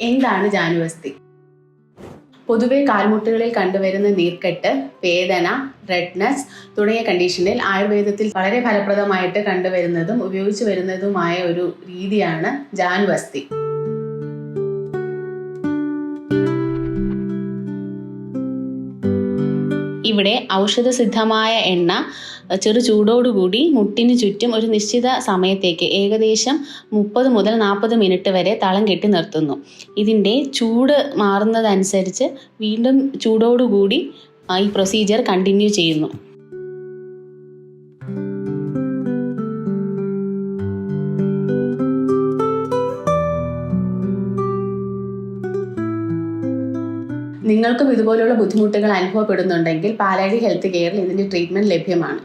എന്താണ് ജാനുവസ്തി? പൊതുവെ കാൽമുട്ടുകളിൽ കണ്ടുവരുന്ന നീർക്കെട്ട് വേദന റെഡ്നെസ് തുടങ്ങിയ കണ്ടീഷനിൽ ആയുർവേദത്തിൽ വളരെ ഫലപ്രദമായിട്ട് കണ്ടുവരുന്നതും ഉപയോഗിച്ചു വരുന്നതുമായ ഒരു രീതിയാണ് ജാനുവസ്തി. ഇവിടെ ഔഷധസിദ്ധമായ എണ്ണ ചെറു ചൂടോടുകൂടി മുട്ടിന് ചുറ്റും ഒരു നിശ്ചിത സമയത്തേക്ക് ഏകദേശം മുപ്പത് മുതൽ നാൽപ്പത് മിനിറ്റ് വരെ തളം കെട്ടി നിർത്തുന്നു. ഇതിന്റെ ചൂട് മാറുന്നതനുസരിച്ച് വീണ്ടും ചൂടോടുകൂടി ഈ പ്രൊസീജിയർ കണ്ടിന്യൂ ചെയ്യുന്നു. നിങ്ങൾക്കും ഇതുപോലുള്ള ബുദ്ധിമുട്ടുകൾ അനുഭവപ്പെടുന്നുണ്ടെങ്കിൽ പാലാഴി ഹെൽത്ത് കെയറിൽ ഇതിന്റെ ട്രീറ്റ്മെന്റ് ലഭ്യമാണ്.